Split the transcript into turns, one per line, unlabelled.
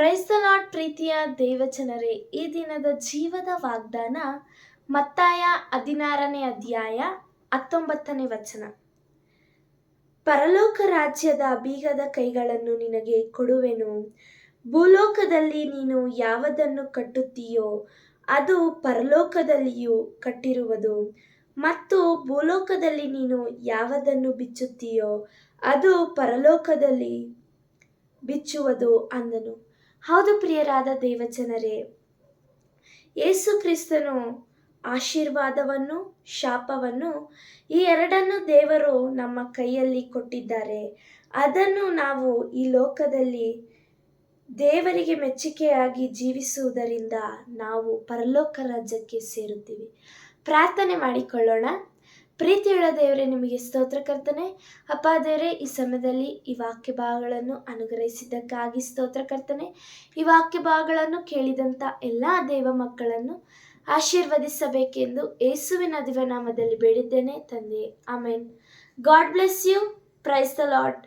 ಪ್ರೈಸ್ತಲಾಟ್ ಪ್ರೀತಿಯ ದೇವಜನರೇ, ಈ ದಿನದ ಜೀವದ ವಾಗ್ದಾನ ಮತ್ತಾಯ ಹದಿನಾರನೇ ಅಧ್ಯಾಯ ಹತ್ತೊಂಬತ್ತನೇ ವಚನ. ಪರಲೋಕ ರಾಜ್ಯದ ಬೀಗದ ಕೈಗಳನ್ನು ನಿನಗೆ ಕೊಡುವೆನು. ಭೂಲೋಕದಲ್ಲಿ ನೀನು ಯಾವುದನ್ನು ಕಟ್ಟುತ್ತೀಯೋ, ಅದು ಪರಲೋಕದಲ್ಲಿಯೂ ಕಟ್ಟಿರುವುದು. ಮತ್ತು ಭೂಲೋಕದಲ್ಲಿ ನೀನು ಯಾವುದನ್ನು ಬಿಚ್ಚುತ್ತೀಯೋ, ಅದು ಪರಲೋಕದಲ್ಲಿ ಬಿಚ್ಚುವುದು ಅಂದನು. ಹೌದು ಪ್ರಿಯರಾದ ದೇವಜನರೇ, ಯೇಸು ಕ್ರಿಸ್ತನು ಆಶೀರ್ವಾದವನ್ನು, ಶಾಪವನ್ನು ಈ ಎರಡನ್ನು ದೇವರು ನಮ್ಮ ಕೈಯಲ್ಲಿ ಕೊಟ್ಟಿದ್ದಾರೆ. ಅದನ್ನು ನಾವು ಈ ಲೋಕದಲ್ಲಿ ದೇವರಿಗೆ ಮೆಚ್ಚುಗೆಯಾಗಿ ಜೀವಿಸುವುದರಿಂದ ನಾವು ಪರಲೋಕ ರಾಜ್ಯಕ್ಕೆ ಸೇರುತ್ತೀವಿ. ಪ್ರಾರ್ಥನೆ ಮಾಡಿಕೊಳ್ಳೋಣ. ಪ್ರೀತಿಯುಳ್ಳ ದೇವರೇ, ನಿಮಗೆ ಸ್ತೋತ್ರ ಕರ್ತನೆ. ಅಪ್ಪ ದೇವರೇ, ಈ ಸಮಯದಲ್ಲಿ ಈ ವಾಕ್ಯ ಭಾಗಗಳನ್ನು ಅನುಗ್ರಹಿಸಿದ್ದಕ್ಕಾಗಿ ಸ್ತೋತ್ರ ಕರ್ತನೆ. ಈ ವಾಕ್ಯ ಭಾಗಗಳನ್ನು ಕೇಳಿದಂಥ ಎಲ್ಲ ದೇವ ಮಕ್ಕಳನ್ನು ಆಶೀರ್ವದಿಸಬೇಕೆಂದು ಯೇಸುವಿನ ದಿವನಾಮದಲ್ಲಿ ಬೇಡಿದ್ದೇನೆ ತಂದೆ. ಆಮೇನ್. God bless you. Praise the Lord